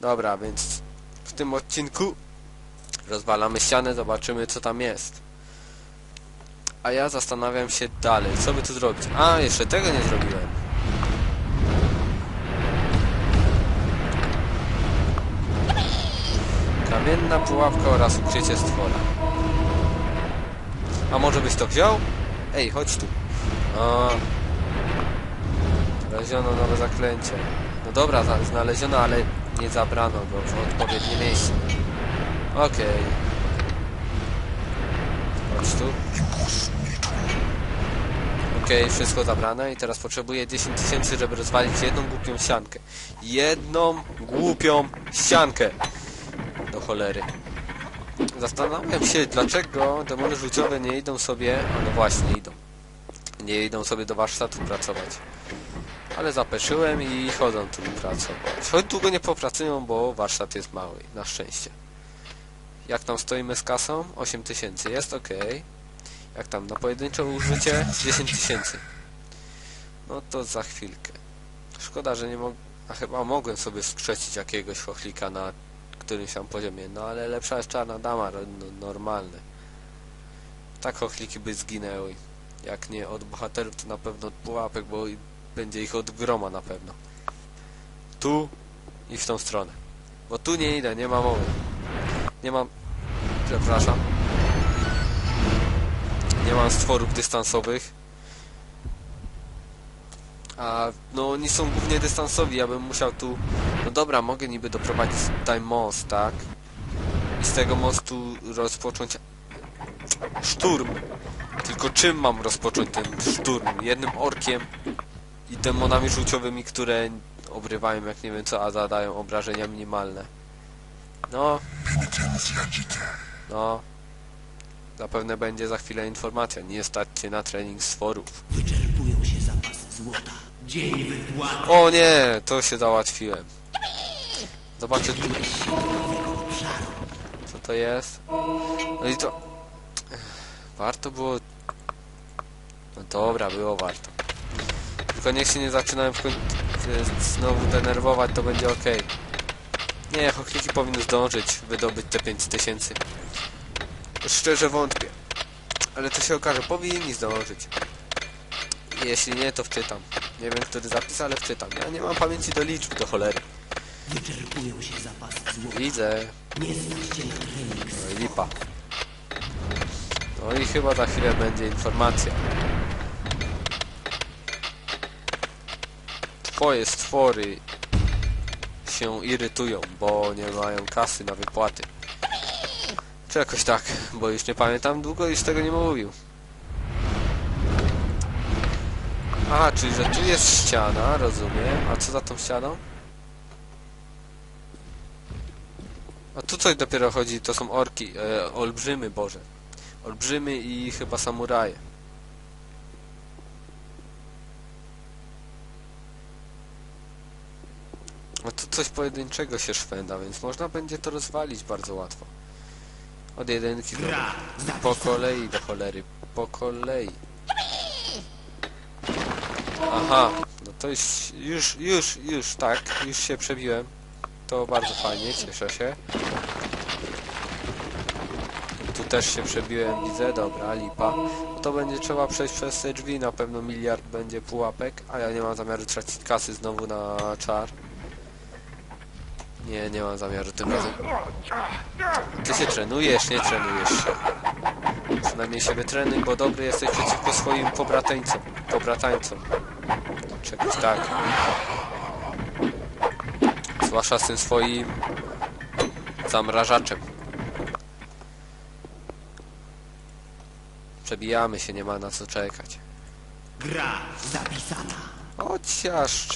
Dobra, więc w tym odcinku rozwalamy ścianę, zobaczymy co tam jest. A ja zastanawiam się dalej, co by tu zrobić. A, jeszcze tego nie zrobiłem. Kamienna pułapka oraz ukrycie stwora. A może byś to wziął? Ej, chodź tu. O. Znaleziono nowe zaklęcie. No dobra, znaleziono, ale nie zabrano go w odpowiednie miejsce. Okej. Chodź tu. Okej, wszystko zabrane i teraz potrzebuję 10 tysięcy, żeby rozwalić jedną głupią ściankę. Jedną głupią ściankę! Do cholery. Zastanawiam się, dlaczego demony żółciowe nie idą sobie... A no właśnie, idą. Nie idą sobie do warsztatu pracować. Ale zapeszyłem i chodzą tu pracować. Choć długo nie popracują, bo warsztat jest mały, na szczęście. Jak tam stoimy z kasą? 8 tysięcy, jest ok. Jak tam na pojedyncze użycie? 10 tysięcy. No to za chwilkę. Szkoda, że nie mogę... A chyba mogłem sobie skrzecić jakiegoś chochlika na którymś tam poziomie, no ale lepsza jest czarna dama, ro- no, normalne. Tak chochliki by zginęły. Jak nie od bohaterów, to na pewno od pułapek, bo będzie ich od groma na pewno. Tu i w tą stronę. Bo tu nie idę, nie ma mowy. Nie mam... Przepraszam. Nie mam stworów dystansowych. A no oni są głównie dystansowi, ja bym musiał tu... No dobra, mogę niby doprowadzić tutaj most, tak? I z tego mostu rozpocząć szturm. Tylko czym mam rozpocząć ten szturm? Jednym orkiem i demonami żółciowymi, które obrywają jak nie wiem co, a zadają obrażenia minimalne. No. No. Zapewne będzie za chwilę informacja. Nie stać cię na trening stworów. Wyczerpują się zapasy złota. Dzień wypłaty O nie, to się załatwiłem. Zobaczę tu. Co to jest? No i to... Warto było... No dobra, było warto. Tylko niech się nie zaczynają w końcu znowu denerwować, to będzie ok. Nie, chochliki powinny zdążyć wydobyć te 5000. Szczerze wątpię. Ale to się okaże, powinni zdążyć. Jeśli nie, to wczytam. Nie wiem, który zapis, ale wczytam. Ja nie mam pamięci do liczb, do cholery. Wyczerpują się zapasy złota. Widzę. Nie na. No i lipa. No i chyba za chwilę będzie informacja. Twoje stwory się irytują, bo nie mają kasy na wypłaty. Czy jakoś tak, bo już nie pamiętam długo już tego nie mówił. A, czyli że tu jest ściana, rozumiem. A co za tą ścianą? A tu coś dopiero chodzi, to są orki, e, olbrzymy, Boże. Olbrzymy i chyba samuraje. A tu coś pojedynczego się szwenda, więc można będzie to rozwalić bardzo łatwo. Od jedynki do... Po kolei do cholery. Po kolei. Aha, no to już, już, już, już, tak, już się przebiłem. To bardzo fajnie, cieszę się. Tu też się przebiłem, widzę, dobra, lipa. No to będzie trzeba przejść przez te drzwi, na pewno miliard będzie pułapek, a ja nie mam zamiaru tracić kasy znowu na czar. Nie, nie mam zamiaru tym razem. Ty się trenujesz, nie trenujesz się. Przynajmniej siebie trenuj, bo dobry jesteś przeciwko swoim pobratańcom. Pobratańcom. Czegoś tak. Zwłaszcza z tym swoim zamrażaczem. Przebijamy się, nie ma na co czekać. Gra zapisana. Chociaż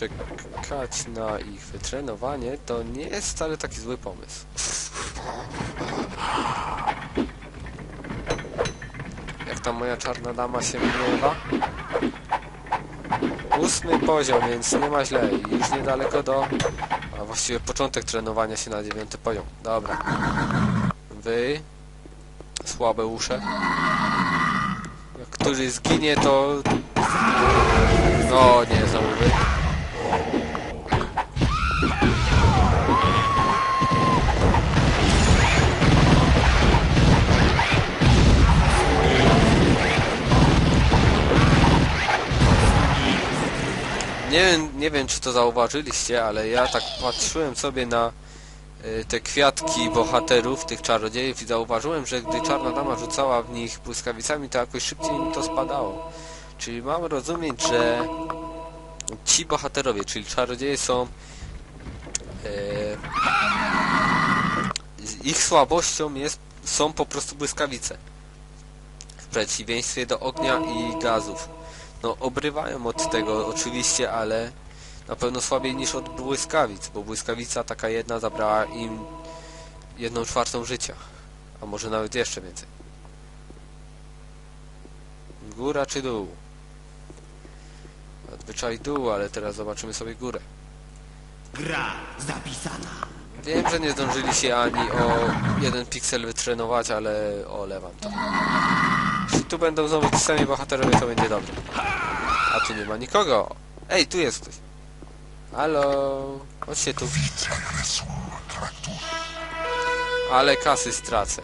czekać na ich wytrenowanie to nie jest wcale taki zły pomysł. Jak tam moja czarna dama się miewa? Ósmy poziom, więc nie ma źle. I Już niedaleko do... A właściwie początek trenowania się na dziewiąty poziom. Dobra. Wy... Słabe usze. Jak któryś zginie, to... No, nie, znowu wy. Nie wiem, nie wiem czy to zauważyliście, ale ja tak patrzyłem sobie na y, te kwiatki bohaterów, tych czarodziejów i zauważyłem, że gdy czarna dama rzucała w nich błyskawicami, to jakoś szybciej im to spadało. Czyli mam rozumieć, że ci bohaterowie, czyli czarodzieje są z- ich słabością jest, są po prostu błyskawice. W przeciwieństwie do ognia i gazów. No obrywają od tego oczywiście, ale na pewno słabiej niż od błyskawic, bo błyskawica taka jedna zabrała im jedną czwartą życia. A może nawet jeszcze więcej. Góra czy dół? Zazwyczaj dół, ale teraz zobaczymy sobie górę. Gra zapisana. Wiem, że nie zdążyli się ani o jeden piksel wytrenować, ale olewam to. Tu będą znowu ci sami bohaterowie, to będzie dobrze. A tu nie ma nikogo. Ej, tu jest ktoś. Halo, chodźcie tu. Ale kasy stracę.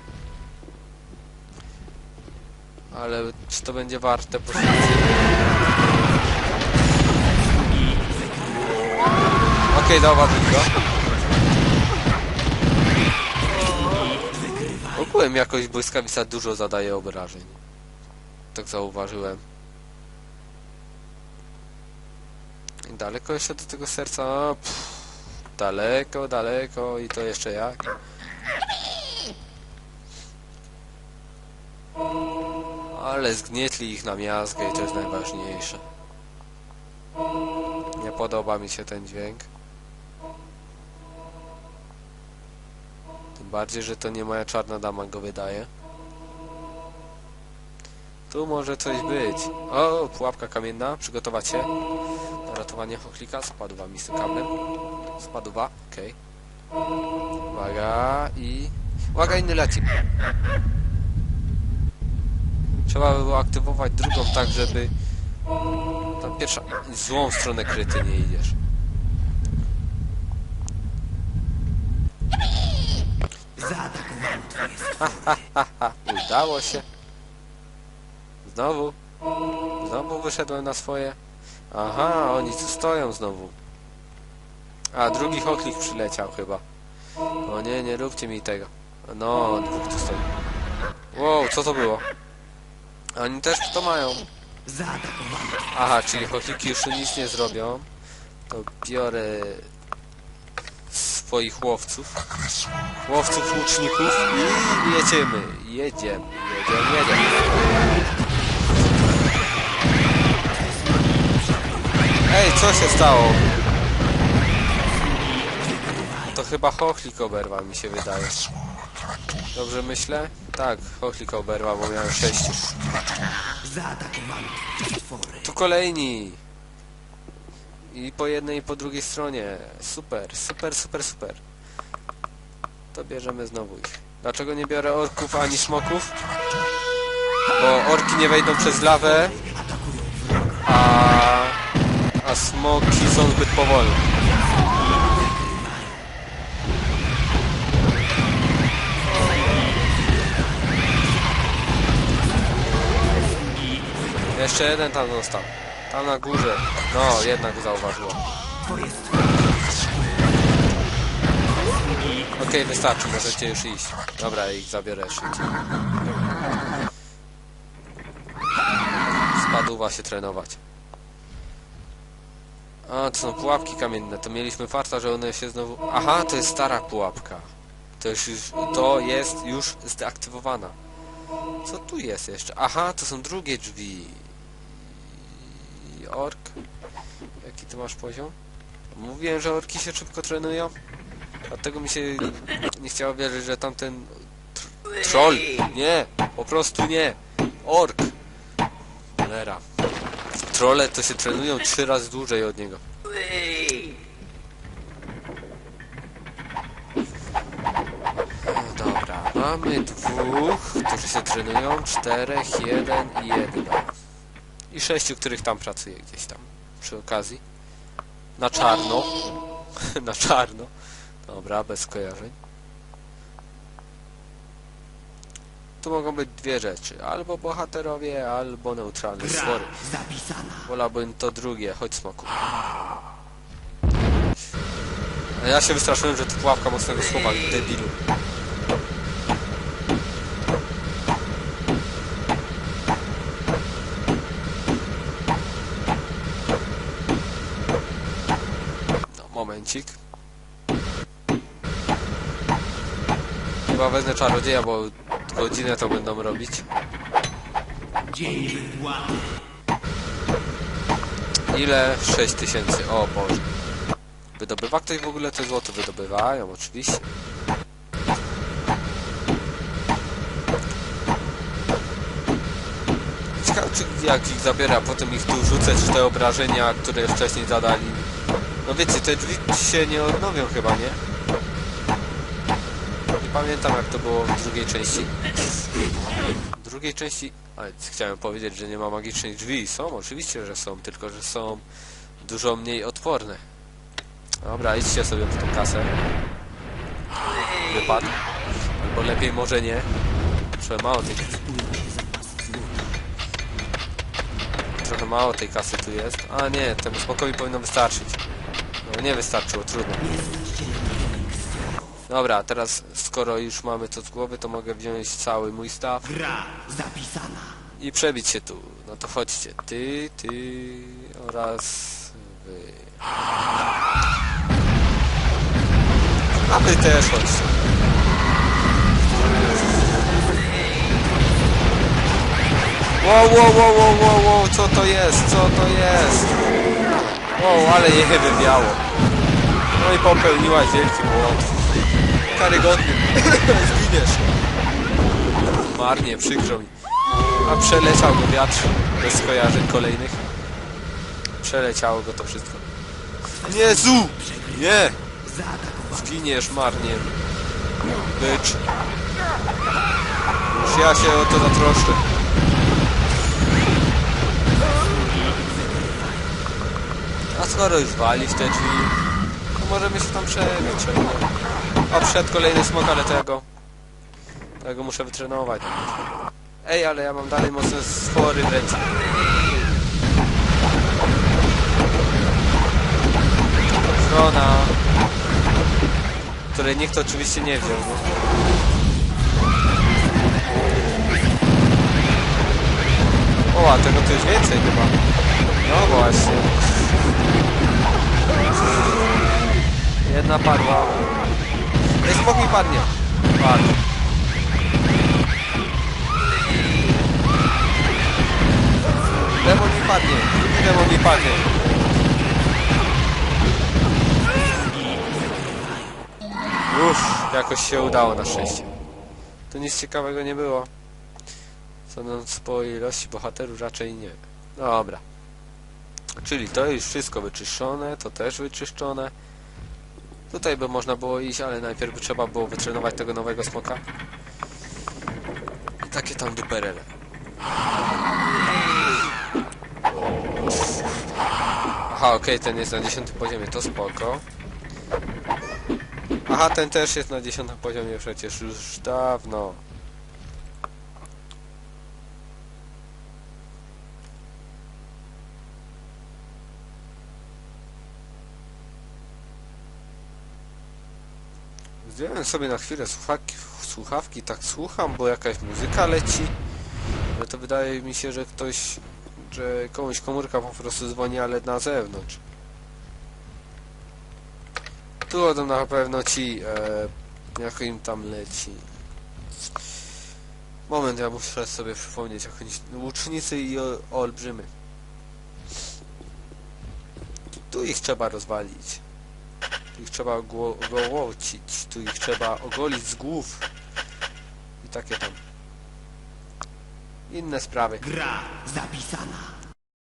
Ale czy to będzie warte poświęcenia? Okej, zauważyłem go. Ogółem jakoś błyskawica dużo zadaje obrażeń. Tak zauważyłem. I daleko jeszcze do tego serca? Pff, daleko, daleko i to jeszcze jak? Ale zgnietli ich na miazgę i to jest najważniejsze. Nie podoba mi się ten dźwięk. Tym bardziej, że to nie moja czarna dama go wydaje. Tu może coś być. O, pułapka kamienna. Przygotować się. Na ratowanie chochlika. Spadła mi z tym kablem. Spadła. Okej. Uwaga i... Uwaga, inny leci. Trzeba by było aktywować drugą tak, żeby... Tam pierwsza... Złą stronę kryty nie idziesz. Zaatakowano twoje udało się. Znowu. Znowu wyszedłem na swoje. Aha, oni tu stoją znowu. A, drugi choklik przyleciał chyba. O nie, nie róbcie mi tego. No, dwóch tu stoi. Wow, co to było? Oni też to mają. Aha, czyli chokliki już nic nie zrobią. To biorę swoich łowców. Łowców łuczników i jedziemy. Jedziemy, jedziemy, jedziemy. Ej, co się stało? To chyba chochlik oberwał, mi się wydaje. Dobrze myślę? Tak, chochlik oberwał, bo miałem sześciu. Tu kolejni. I po jednej i po drugiej stronie. Super, super, super, super. To bierzemy znowu ich. Dlaczego nie biorę orków ani smoków? Bo orki nie wejdą przez lawę, a, a smoki są zbyt powolne. Jeszcze jeden tam został. Tam na górze. No, jednak zauważyło. Okej, wystarczy, możecie już iść. Dobra, ich zabiorę szybciej. Spadła się trenować. A, to są pułapki kamienne. To mieliśmy farta, że one się znowu... Aha, to jest stara pułapka. To już, to jest już zdeaktywowana. Co tu jest jeszcze? Aha, to są drugie drzwi. Ork. Jaki ty masz poziom? Mówiłem, że orki się szybko trenują. Dlatego mi się nie chciało wierzyć, że tamten tr troll. Nie, po prostu nie. Ork. Cholera. Trolle to się trenują trzy razy dłużej od niego. No dobra, mamy dwóch, którzy się trenują, czterech, jeden i jedna. I sześciu, których tam pracuje gdzieś tam przy okazji. Na czarno. Na czarno. Dobra, bez skojarzeń. Tu mogą być dwie rzeczy. Albo bohaterowie, albo neutralne Gra zapisana. Wolałbym to drugie, chodź smoku. A ja się wystraszyłem, że to pułapka mocnego słowa, debilu. No, momencik. Chyba wezmę czarodzieja, bo godzinę to będą robić. Ile? 6 tysięcy. O Boże. Wydobywa ktoś w ogóle te złoto? Wydobywają, oczywiście. Ciekawe, czy jak ich zabiera, potem ich tu rzucę, czy te obrażenia, które wcześniej zadali. No wiecie, te drzwi się nie odnowią chyba, nie? Pamiętam jak to było w drugiej części. W drugiej części... Ale chciałem powiedzieć, że nie ma magicznych drzwi. Są, oczywiście, że są, tylko że są dużo mniej odporne. Dobra, idźcie sobie w tą kasę. Wypadł. Albo lepiej może nie. Trochę mało tej, złota. trochę mało tej kasy tu jest. A nie, temu smokowi powinno wystarczyć. No nie wystarczyło, trudno. Dobra, teraz skoro już mamy to z głowy, to mogę wziąć cały mój staw Gra zapisana. i przebić się tu. No to chodźcie. Ty, ty oraz wy. A wy też chodźcie. Wow, wow, wow, wow, wow, wow, co to jest, co to jest? Wow, ale je wywiało. No i popełniłaś wielki błąd. Karygodny. Zginiesz. Marnie, przykro mi. A przeleciał go wiatr bez skojarzeń kolejnych. Przeleciało go to wszystko. Jezu! Nie! Zginiesz marnie. Bycz. Już ja się o to zatroszczę. A skoro już wali w te drzwi, to możemy się tam przebić. O, przed kolejny smok, ale tego... Tego muszę wytrenować. Ej, ale ja mam dalej mocne stwory w ręce. Ochrona której nikt oczywiście nie wziął. O, a tego tu jest więcej chyba. No właśnie. Jedna padła. Ej, smok mi padnie. Padł. Demon mi padnie. Drugi demon mi padnie. Uff, jakoś się udało na szczęście. Tu nic ciekawego nie było. Sądząc po ilości bohaterów raczej nie. Dobra. Czyli to już wszystko wyczyszczone, to też wyczyszczone. Tutaj by można było iść, ale najpierw by trzeba było wytrenować tego nowego smoka. I takie tam duperele. Aha, okej, ten jest na 10 poziomie, to spoko. Aha, ten też jest na 10 poziomie przecież już dawno. Zdjąłem sobie na chwilę słuchawki, słuchawki, tak słucham, bo jakaś muzyka leci. Ale to wydaje mi się, że ktoś, że komuś komórka po prostu dzwoni, ale na zewnątrz. Tu chodzą na pewno ci, e, jak im tam leci. Moment, ja muszę sobie przypomnieć, oni... Łucznicy i o, olbrzymy. Tu ich trzeba rozwalić. Ich trzeba gołocić. Tu ich trzeba ogolić z głów. I takie tam. Inne sprawy. Gra zapisana.